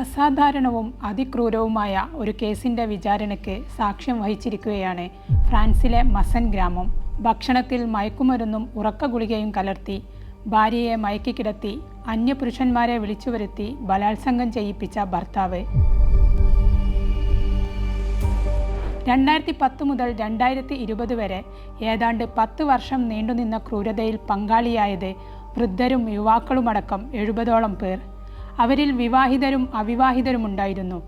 അസാധാരണവും അതിക്രൂരവുമായ ഒരു കേസിന്റെ വിചാരണയ്ക്ക് സാക്ഷ്യം വഹിച്ചിരിക്കുകയാണ് ഫ്രാൻസിലെ മസൻ ഗ്രാമം. ഭക്ഷണത്തിൽ മയക്കുമരുന്നും ഉറക്ക ഗുളികയും കലർത്തി ഭാര്യയെ മയക്കിക്കിടത്തി അന്യപുരുഷന്മാരെ വിളിച്ചു വരുത്തി ബലാത്സംഗം ചെയ്യിപ്പിച്ച ഭർത്താവ്. രണ്ടായിരത്തി പത്ത് മുതൽ രണ്ടായിരത്തി ഇരുപത് വരെ ഏതാണ്ട് പത്ത് വർഷം നീണ്ടുനിന്ന ക്രൂരതയിൽ പങ്കാളിയായത് വൃദ്ധരും യുവാക്കളുമടക്കം എഴുപതോളം പേർ. അവരിൽ വിവാഹിതരും അവിവാഹിതരുമുണ്ടായിരുന്നു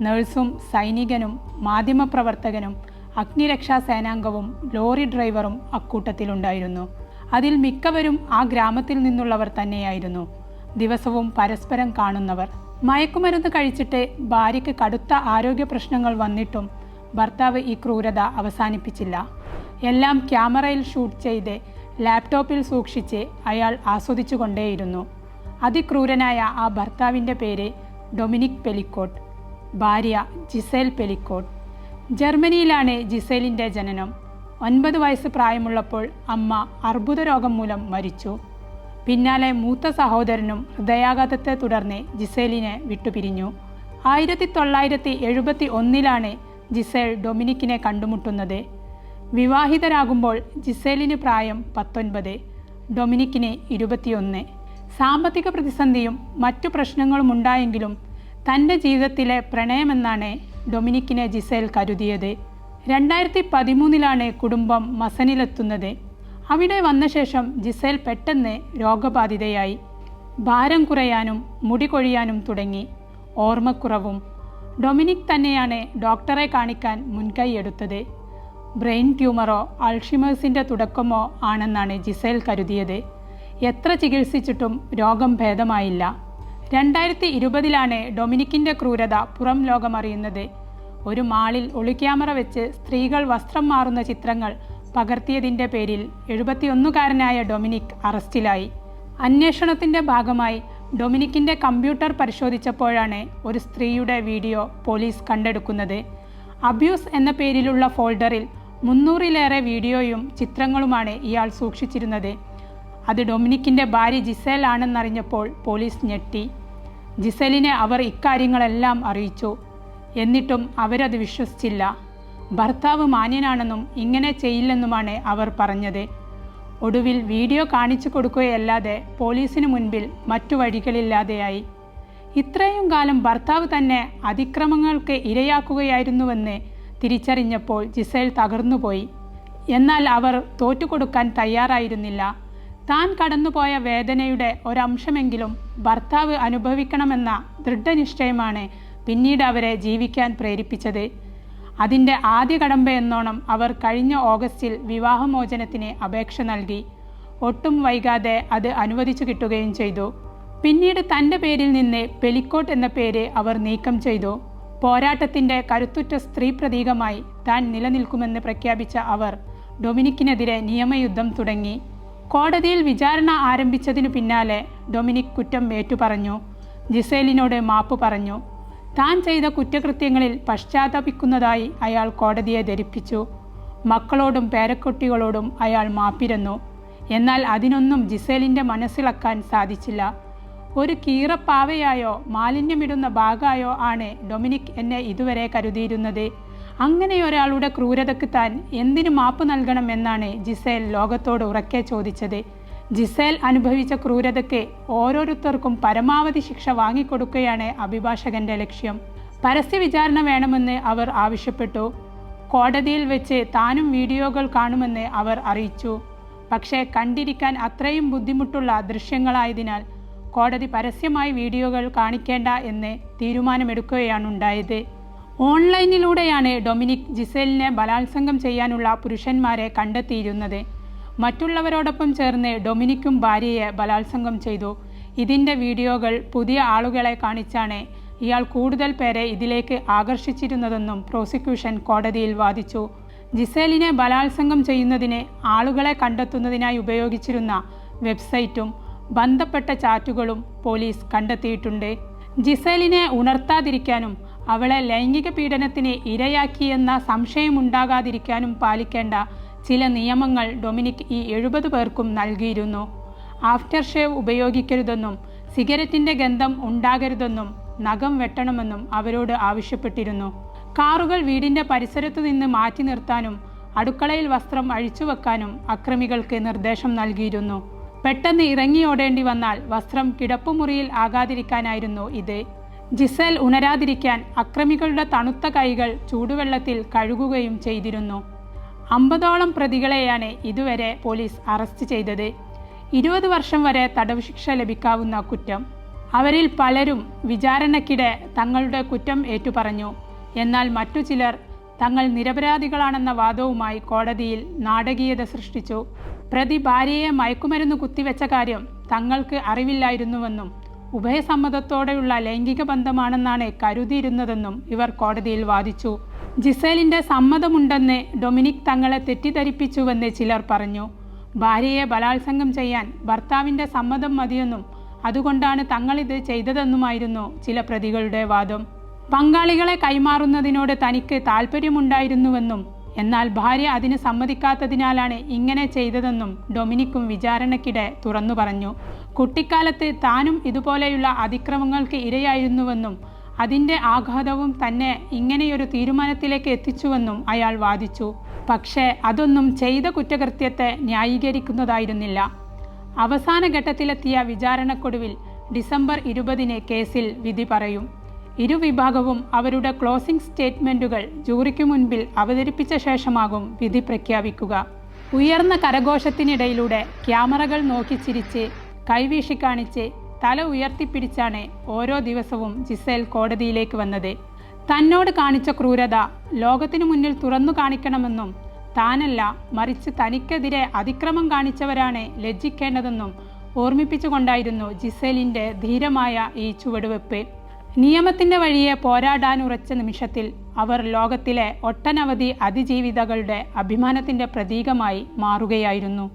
നഴ്സും സൈനികനും മാധ്യമപ്രവർത്തകനും അഗ്നിരക്ഷാ സേനാംഗവും ലോറി ഡ്രൈവറും അക്കൂട്ടത്തിലുണ്ടായിരുന്നു അതിൽ മിക്കവരും ആ ഗ്രാമത്തിൽ നിന്നുള്ളവർ തന്നെയായിരുന്നു. ദിവസവും പരസ്പരം കാണുന്നവർ. മയക്കുമരുന്ന് കഴിച്ചിട്ട് ഭാര്യയ്ക്ക് കടുത്ത ആരോഗ്യ പ്രശ്നങ്ങൾ വന്നിട്ടും ഭർത്താവ് ഈ ക്രൂരത അവസാനിപ്പിച്ചില്ല. എല്ലാം ക്യാമറയിൽ ഷൂട്ട് ചെയ്ത് ലാപ്ടോപ്പിൽ സൂക്ഷിച്ച് അയാൾ ആസ്വദിച്ചുകൊണ്ടേയിരുന്നു. അതിക്രൂരനായ ആ ഭർത്താവിന്റെ പേര് ഡൊമിനിക് പെലിക്കോട്ട് ഭാര്യ ജിസേൽ പെലിക്കോട്ട്. ജർമ്മനിയിലാണ് ജിസേലിന്റെ ജനനം. ഒൻപത് വയസ്സ് പ്രായമുള്ളപ്പോൾ അമ്മ അർബുദ രോഗം മൂലം മരിച്ചു. പിന്നാലെ മൂത്ത സഹോദരനും ഹൃദയാഘാതത്തെ തുടർന്ന് ജിസേലിനെ വിട്ടുപിരിഞ്ഞു. ആയിരത്തി തൊള്ളായിരത്തി എഴുപത്തി ഒന്നിലാണ് ജിസേൽ ഡൊമിനിക്കിനെ കണ്ടുമുട്ടുന്നത്. വിവാഹിതരാകുമ്പോൾ ജിസേലിന് പ്രായം പത്തൊൻപത് ഡൊമിനിക്കിന് ഇരുപത്തിയൊന്ന്. സാമ്പത്തിക പ്രതിസന്ധിയും മറ്റു പ്രശ്നങ്ങളും ഉണ്ടായെങ്കിലും തന്റെ ജീവിതത്തിലെ പ്രണയമെന്നാണ് ഡൊമിനിക്കിനെ ജിസേൽ കരുതിയത്. രണ്ടായിരത്തി പതിമൂന്നിലാണ് കുടുംബം മസനിലെത്തുന്നത്. അവിടെ വന്ന ശേഷം ജിസേൽ പെട്ടെന്ന് രോഗബാധിതയായി. ഭാരം കുറയാനും മുടി കൊഴിയാനും തുടങ്ങി. ഓർമ്മക്കുറവും ഡൊമിനിക് തന്നെയാണ് ഡോക്ടറെ കാണിക്കാൻ മുൻകൈയെടുത്തത് ബ്രെയിൻ ട്യൂമറോ അൾഷിമേഴ്സിന്റെ തുടക്കമോ ആണെന്നാണ് ജിസേൽ കരുതിയത്. എത്ര ചികിത്സിച്ചിട്ടും രോഗം ഭേദമായില്ല. രണ്ടായിരത്തി ഇരുപതിലാണ് ഡൊമിനിക്കിന്റെ ക്രൂരത പുറം ലോകമറിയുന്നത്. ഒരു മാളിൽ ഒളിക്യാമറ വെച്ച് സ്ത്രീകൾ വസ്ത്രം മാറുന്ന ചിത്രങ്ങൾ പകർത്തിയതിന്റെ പേരിൽ എഴുപത്തിയൊന്നുകാരനായ ഡൊമിനിക് അറസ്റ്റിലായി. അന്വേഷണത്തിന്റെ ഭാഗമായി ഡൊമിനിക്കിന്റെ കമ്പ്യൂട്ടർ പരിശോധിച്ചപ്പോഴാണ് ഒരു സ്ത്രീയുടെ വീഡിയോ പോലീസ് കണ്ടെടുക്കുന്നത്. അബ്യൂസ് എന്ന പേരിലുള്ള ഫോൾഡറിൽ മുന്നൂറിലേറെ വീഡിയോയും ചിത്രങ്ങളുമാണ് ഇയാൾ സൂക്ഷിച്ചിരുന്നത്. അത് ഡൊമിനിക്കിന്റെ ഭാര്യ ജിസേൽ ആണെന്നറിഞ്ഞപ്പോൾ പോലീസ് ഞെട്ടി. ജിസേലിനെ അവർ ഇക്കാര്യങ്ങളെല്ലാം അറിയിച്ചു. എന്നിട്ടും അവരത് വിശ്വസിച്ചില്ല. ഭർത്താവ് മാന്യനാണെന്നും ഇങ്ങനെ ചെയ്യില്ലെന്നുമാണ് അവർ പറഞ്ഞത്. ഒടുവിൽ വീഡിയോ കാണിച്ചു കൊടുക്കുകയല്ലാതെ പോലീസിന് മുൻപിൽ മറ്റു വഴികളില്ലാതെയായി. ഇത്രയും കാലം ഭർത്താവ് തന്നെ അതിക്രമങ്ങൾക്ക് ഇരയാക്കുകയായിരുന്നുവെന്ന് തിരിച്ചറിഞ്ഞപ്പോൾ ജിസേൽ തകർന്നുപോയി. എന്നാൽ അവർ തോറ്റുകൊടുക്കാൻ തയ്യാറായിരുന്നില്ല. താൻ കടന്നുപോയ വേദനയുടെ ഒരംശമെങ്കിലും ഭർത്താവ് അനുഭവിക്കണമെന്ന ദൃഢനിശ്ചയമാണ് പിന്നീട് അവരെ ജീവിക്കാൻ പ്രേരിപ്പിച്ചത്. അതിന്റെ ആദ്യ കടമ്പ എന്നോണം അവർ കഴിഞ്ഞ ഓഗസ്റ്റിൽ വിവാഹമോചനത്തിന് അപേക്ഷ നൽകി. ഒട്ടും വൈകാതെ അത് അനുവദിച്ചു കിട്ടുകയും ചെയ്തു. പിന്നീട് തന്റെ പേരിൽ നിന്ന് പെലിക്കോട്ട് എന്ന പേര് അവർ നീക്കം ചെയ്തു. പോരാട്ടത്തിന്റെ കരുത്തുറ്റ സ്ത്രീ പ്രതീകമായി താൻ നിലനിൽക്കുമെന്ന് പ്രഖ്യാപിച്ച അവർ ഡൊമിനിക്കിനെതിരെ നിയമയുദ്ധം തുടങ്ങി. കോടതിയിൽ വിചാരണ ആരംഭിച്ചതിനു പിന്നാലെ ഡൊമിനിക് കുറ്റം ഏറ്റുപറഞ്ഞു ജിസേലിനോട് മാപ്പ് പറഞ്ഞു. താൻ ചെയ്ത കുറ്റകൃത്യങ്ങളിൽ പശ്ചാത്തപിക്കുന്നതായി അയാൾ കോടതിയെ ധരിപ്പിച്ചു. മക്കളോടും പേരക്കുട്ടികളോടും അയാൾ മാപ്പിരന്നു. എന്നാൽ അതിനൊന്നും ജിസേലിന്റെ മനസ്സിളക്കാൻ സാധിച്ചില്ല. ഒരു കീറപ്പാവയായോ മാലിന്യമിടുന്ന ഭാഗമായോ ആണ് ഡൊമിനിക് എന്നെ ഇതുവരെ കരുതിയിരുന്നത്. അങ്ങനെ ഒരാളുടെ ക്രൂരതയ്ക്ക് താൻ എന്തിനു മാപ്പ് നൽകണമെന്നാണ് ജിസേൽ ലോകത്തോട് ഉറക്കെ ചോദിച്ചത്. ജിസേൽ അനുഭവിച്ച ക്രൂരതയ്ക്ക് ഓരോരുത്തർക്കും പരമാവധി ശിക്ഷ വാങ്ങിക്കൊടുക്കുകയാണ് അഭിഭാഷകന്റെ ലക്ഷ്യം. പരസ്യ വിചാരണ വേണമെന്ന് അവർ ആവശ്യപ്പെട്ടു. കോടതിയിൽ വെച്ച് താനും വീഡിയോകൾ കാണുമെന്ന് അവർ അറിയിച്ചു. പക്ഷേ കണ്ടിരിക്കാൻ അത്രയും ബുദ്ധിമുട്ടുള്ള ദൃശ്യങ്ങളായതിനാൽ കോടതി പരസ്യമായി വീഡിയോകൾ കാണിക്കേണ്ട എന്ന് തീരുമാനമെടുക്കുകയാണുണ്ടായത്. ഓൺലൈനിലൂടെയാണ് ഡൊമിനിക് ജിസേലിനെ ബലാത്സംഗം ചെയ്യാനുള്ള പുരുഷന്മാരെ കണ്ടെത്തിയിരുന്നത്. മറ്റുള്ളവരോടൊപ്പം ചേർന്ന് ഡൊമിനിക്കും ഭാര്യയെ ബലാത്സംഗം ചെയ്തു. ഇതിന്റെ വീഡിയോകൾ പുതിയ ആളുകളെ കാണിച്ചാണ് ഇയാൾ കൂടുതൽ പേരെ ഇതിലേക്ക് ആകർഷിച്ചിരുന്നതെന്നും പ്രോസിക്യൂഷൻ കോടതിയിൽ വാദിച്ചു. ജിസേലിനെ ബലാത്സംഗം ചെയ്യുന്നതിന് ആളുകളെ കണ്ടെത്തുന്നതിനായി ഉപയോഗിച്ചിരുന്ന വെബ്സൈറ്റും ബന്ധപ്പെട്ട ചാറ്റുകളും പോലീസ് കണ്ടെത്തിയിട്ടുണ്ട്. ജിസേലിനെ ഉണർത്താതിരിക്കാനും അവളെ ലൈംഗിക പീഡനത്തിന് ഇരയാക്കിയെന്ന സംശയമുണ്ടാകാതിരിക്കാനും പാലിക്കേണ്ട ചില നിയമങ്ങൾ ഡൊമിനിക് ഈ എഴുപത് പേർക്കും നൽകിയിരുന്നു. ആഫ്റ്റർ ഷേവ് ഉപയോഗിക്കരുതെന്നും സിഗരറ്റിന്റെ ഗന്ധം ഉണ്ടാകരുതെന്നും നഖം വെട്ടണമെന്നും അവരോട് ആവശ്യപ്പെട്ടിരുന്നു. കാറുകൾ വീടിന്റെ പരിസരത്തു നിന്ന് മാറ്റി നിർത്താനും അടുക്കളയിൽ വസ്ത്രം അഴിച്ചുവെക്കാനും അക്രമികൾക്ക് നിർദ്ദേശം നൽകിയിരുന്നു. പെട്ടെന്ന് ഇറങ്ങിയോടേണ്ടി വന്നാൽ വസ്ത്രം കിടപ്പുമുറിയിൽ ആകാതിരിക്കാനായിരുന്നു ഇത്. ജിസേൽ ഉണരാതിരിക്കാൻ അക്രമികളുടെ തണുത്ത കൈകൾ ചൂടുവെള്ളത്തിൽ കഴുകുകയും ചെയ്തിരുന്നു. അമ്പതോളം പ്രതികളെയാണ് ഇതുവരെ പോലീസ് അറസ്റ്റ് ചെയ്തത്. ഇരുപത് വർഷം വരെ തടവ് ശിക്ഷ ലഭിക്കാവുന്ന കുറ്റം. അവരിൽ പലരും വിചാരണക്കിടെ തങ്ങളുടെ കുറ്റം ഏറ്റുപറഞ്ഞു. എന്നാൽ മറ്റു ചിലർ തങ്ങൾ നിരപരാധികളാണെന്ന വാദവുമായി കോടതിയിൽ നാടകീയത സൃഷ്ടിച്ചു. പ്രതി ഭാര്യയെ മയക്കുമരുന്ന് കുത്തിവെച്ച കാര്യം തങ്ങൾക്ക് അറിവില്ലായിരുന്നുവെന്നും ഉഭയസമ്മതത്തോടെയുള്ള ലൈംഗിക ബന്ധമാണെന്നാണ് കരുതിയിരുന്നതെന്നും ഇവർ കോടതിയിൽ വാദിച്ചു. ജിസേലിന്റെ സമ്മതമുണ്ടെന്ന് ഡൊമിനിക് തങ്ങളെ തെറ്റിദ്ധരിപ്പിച്ചുവെന്ന് ചിലർ പറഞ്ഞു. ഭാര്യയെ ബലാത്സംഗം ചെയ്യാൻ ഭർത്താവിന്റെ സമ്മതം മതിയെന്നും അതുകൊണ്ടാണ് തങ്ങളിത് ചെയ്തതെന്നുമായിരുന്നു ചില പ്രതികളുടെ വാദം. പങ്കാളികളെ കൈമാറുന്നതിനോട് തനിക്ക് താല്പര്യമുണ്ടായിരുന്നുവെന്നും എന്നാൽ ഭാര്യ അതിന് സമ്മതിക്കാത്തതിനാലാണ് ഇങ്ങനെ ചെയ്തതെന്നും ഡൊമിനിക്കും വിചാരണയ്ക്കിടെ തുറന്നു പറഞ്ഞു. കുട്ടിക്കാലത്ത് താനും ഇതുപോലെയുള്ള അതിക്രമങ്ങൾക്ക് ഇരയായിരുന്നുവെന്നും അതിന്റെ ആഘാതവും തന്നെ ഇങ്ങനെയൊരു തീരുമാനത്തിലേക്ക് എത്തിച്ചുവെന്നും അയാൾ വാദിച്ചു. പക്ഷേ അതൊന്നും ചെയ്ത കുറ്റകൃത്യത്തെ ന്യായീകരിക്കുന്നതായിരുന്നില്ല. അവസാന ഘട്ടത്തിലെത്തിയ വിചാരണക്കൊടുവിൽ ഡിസംബർ ഇരുപതിന് കേസിൽ വിധി പറയും. ഇരുവിഭാഗവും അവരുടെ ക്ലോസിംഗ് സ്റ്റേറ്റ്മെന്റുകൾ ജൂറിക്കു മുൻപിൽ അവതരിപ്പിച്ച ശേഷമാകും വിധി പ്രഖ്യാപിക്കുക. ഉയർന്ന കരഘോഷത്തിനിടയിലൂടെ ക്യാമറകൾ നോക്കി ചിരിച്ച് കൈവീശി കാണിച്ച് തല ഉയർത്തിപ്പിടിച്ചാണ് ഓരോ ദിവസവും ജിസേൽ കോടതിയിലേക്ക് വന്നത്. തന്നോട് കാണിച്ച ക്രൂരത ലോകത്തിനു മുന്നിൽ തുറന്നു കാണിക്കണമെന്നും താനല്ല മറിച്ച് തനിക്കെതിരെ അതിക്രമം കാണിച്ചവരാണ് ലജ്ജിക്കേണ്ടതെന്നും ഓർമ്മിപ്പിച്ചുകൊണ്ടായിരുന്നു ജിസേലിന്റെ ധീരമായ ഈ ചുവടുവെപ്പ്. നിയമത്തിന്റെ വഴിയെ പോരാടാൻ ഉറച്ച നിമിഷത്തിൽ അവർ ലോകത്തിലെ ഒട്ടനവധി അതിജീവിതകളുടെ അഭിമാനത്തിന്റെ പ്രതീകമായി മാറുകയായിരുന്നു.